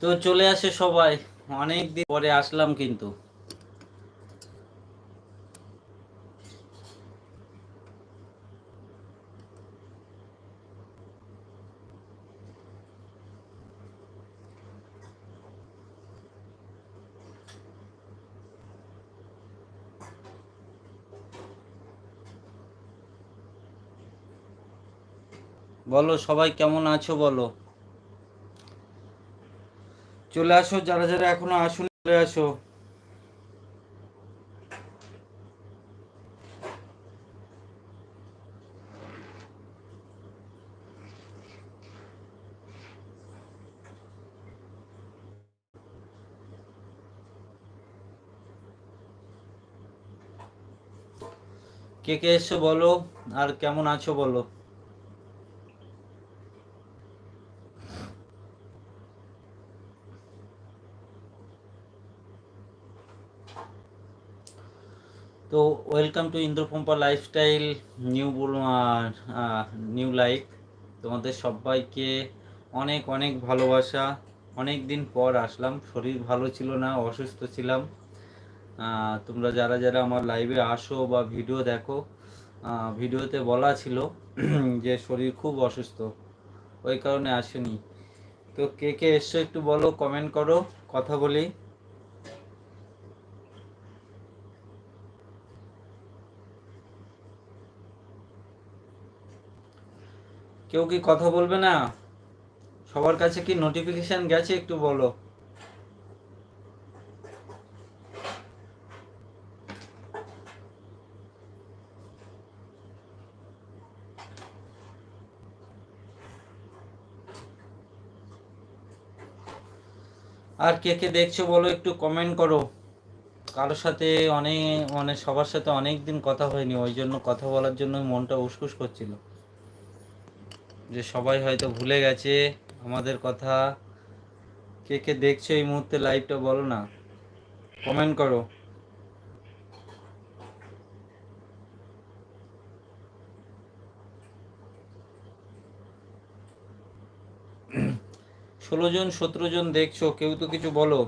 তো চলে আসে সবাই। অনেক দিন পরে আসলাম কিন্তু। বলো, সবাই কেমন আছো বলো। চলে আসো, যারা যারা এখনও আসুন, চলে আসো। কে কে এসছো বলো, আর কেমন আছো বলো। তো welcome to Indrapampa lifestyle new new life তোমাদের সবাইকে অনেক অনেক ভালোবাসা। অনেক দিন পর আসলাম, শরীর ভালো ছিল না, অসুস্থ ছিলাম। তোমরা যারা যারা আমার লাইভে আসো বা ভিডিও দেখো ভিডিওতে বলা ছিল যে শরীর খুব অসুস্থ, ওই কারণে আসেনি। তো কে কে এসছো একটু বলো কমেন্ট করো, কথা বলি। কেউ কি কথা বলবে না? সবার কাছে কি নোটিফিকেশন গেছে একটু বলো। আর কে কে দেখছ বলো একটু কমেন্ট করো। কারোর সাথে অনেক মানে সবার সাথে অনেক দিন কথা হয়নি, ওই জন্য কথা বলার জন্য মনটা উসকুস করছিল। যে সবাই হয়তো ভুলে গেছে আমাদের কথা। কে কে দেখছ এই মুহূর্তে লাইভটা বলো না। কমেন্ট করো। ষোলো জন, সতেরো জন দেখছ, কেউ তো কিছু বলো।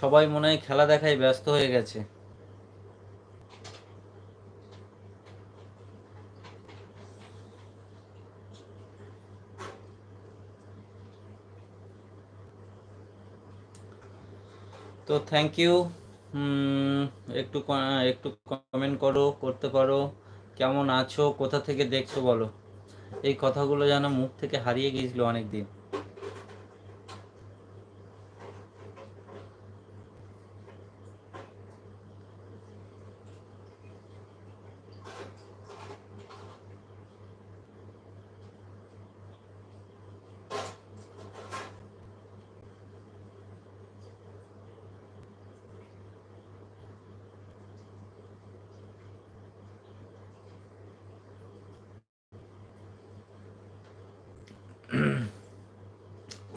সবাই মনে হয় খেলা দেখায় ব্যস্ত হয়ে গেছে। তো থ্যাংক ইউ একটু একটু কমেন্ট করো, করতে পারো। কেমন আছো? কোথা থেকে দেখছ বলো? এই কথাগুলো যেন মুখ থেকে হারিয়ে গিয়েছিল অনেক দিন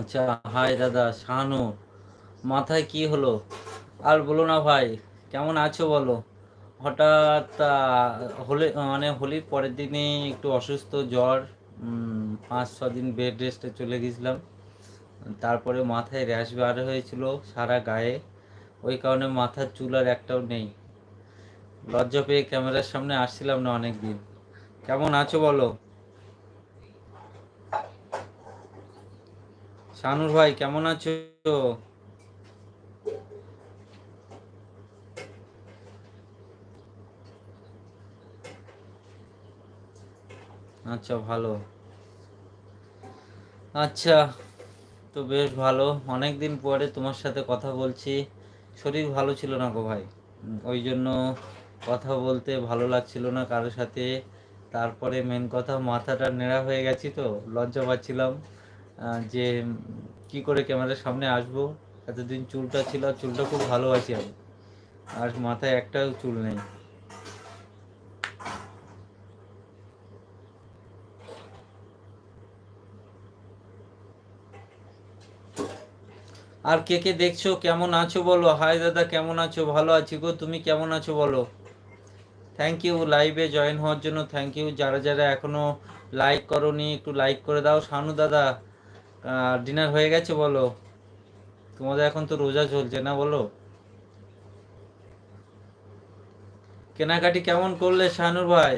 আচ্ছা হাই দাদা শাহানু মাথায় কি হলো? আর বলো না ভাই, কেমন আছো বলো? হঠাৎ হোলি মানে হোলির পরের দিনে একটু অসুস্থ, জ্বর পাঁচ, ছ দিন বেড রেস্টে চলে গেছিলাম। তারপরে মাথায় র্যাশ বার হয়েছিল সারা গায়ে। ওই কারণে মাথার চুল আর একটাও নেই। লজ্জা পেয়ে ক্যামেরার সামনে আসছিলাম না অনেক দিন কেমন আছো বলো? শানুর ভাই, কেমন আছো? আচ্ছা ভালো। আচ্ছা তো বেশ ভালো। অনেক দিন পরে তোমার সাথে কথা বলছি। শরীর ভালো ছিল না গো ভাই। ওই জন্য কথা বলতে ভালো লাগছিল না কারোর সাথে। তারপরে মেন কথা, মাথাটা নেড়া হয়ে গেছি তো, লজ্জা পাচ্ছিলাম। যে কি করে ক্যামেরার সামনে আসব, এতদিন চুলটা ছিল আর চুলটা খুব ভালোবাসি আমি। আর মাথায় একটাও চুল নেই। আর কে কে দেখছ, কেমন আছো বলো? হাই দাদা, কেমন আছো? ভালো আছি গো, তুমি কেমন আছো বলো? থ্যাংক ইউ লাইভে জয়েন হওয়ার জন্য থ্যাংক ইউ যারা যারা এখনও লাইক করনি, একটু লাইক করে দাও। শানু দাদা ডিনার হয়ে গেছে বলো। তোমাদের এখন তো রোজা চলছে না বলো? কেনাকাটি কেমন করলে শাহানুর ভাই?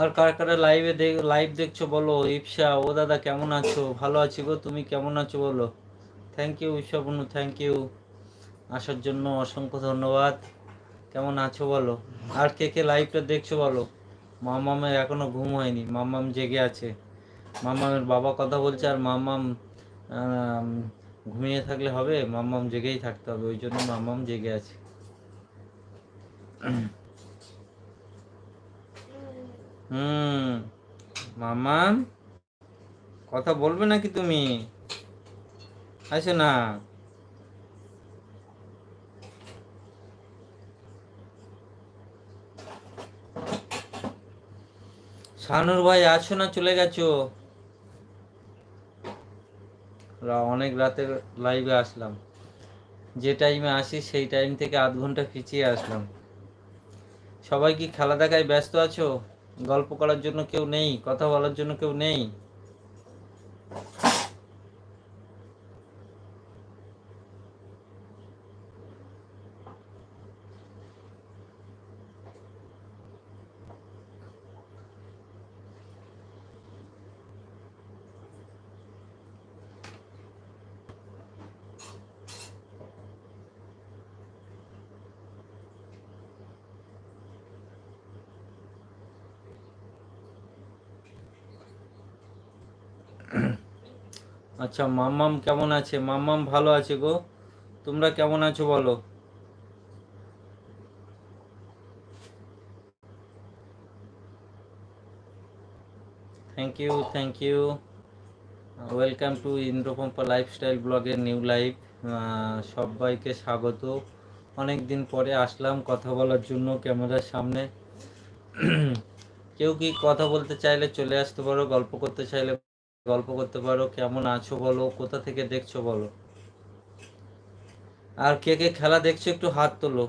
আর কার কারা লাইভে দেখ লাইভ দেখছ বলো ইপসা ও দাদা কেমন আছো? ভালো আছি গো, তুমি কেমন আছো বলো? Thank you Ipsa thank you আসার জন্য অসংখ্য ধন্যবাদ। কেমন আছো বলো? আর কে কে লাইভটা দেখছ বলো? মামামের এখনও ঘুম হয়নি, মামাম জেগে আছে। মামামের বাবা কথা বলছে আর মামাম ঘুমিয়ে থাকলে হবে, মামাম জেগেই থাকতে হবে, ওই জন্য মামাম জেগে আছে। হুম মামাম কথা বলবে নাকি তুমি? আসো না। শানুর ভাই আছো না, চলে গেছো। অনেক রাতের লাইভে আসলাম। যে টাইমে আসি, সেই টাইম থেকে আধ ঘণ্টা পিছিয়ে আসলাম। সবাই কি খেলা দেখায় ব্যস্ত আছো? গল্প করার জন্য কেউ নেই কথা বলার জন্য কেউ নেই। আচ্ছা মাম্মাম কেমন আছে? মাম্মাম ভালো আছে গো। তোমরা কেমন আছো বলো? Thank you thank you welcome to Indrapampa lifestyle ব্লগের নিউ লাইফ সবাইকে স্বাগত। অনেক দিন পরে আসলাম কথা বলার জন্য ক্যামেরার সামনে। কেউ কি কথা বলতে চাইলে চলে আসতে পারো, গল্প করতে চাইলে গল্প করতে পারো, কেমন আছো বলো, কোথা থেকে দেখছ বলো। আর কে কে খেলা দেখছ একটু হাত তোলো।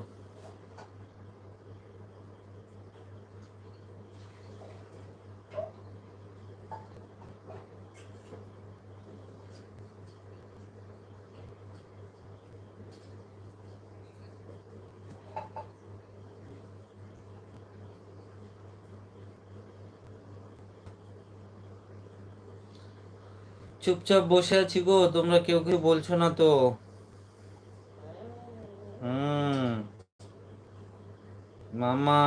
চুপচাপ বসে আছি গো তোমরা কেউ কেউ বলছো না তো। মামা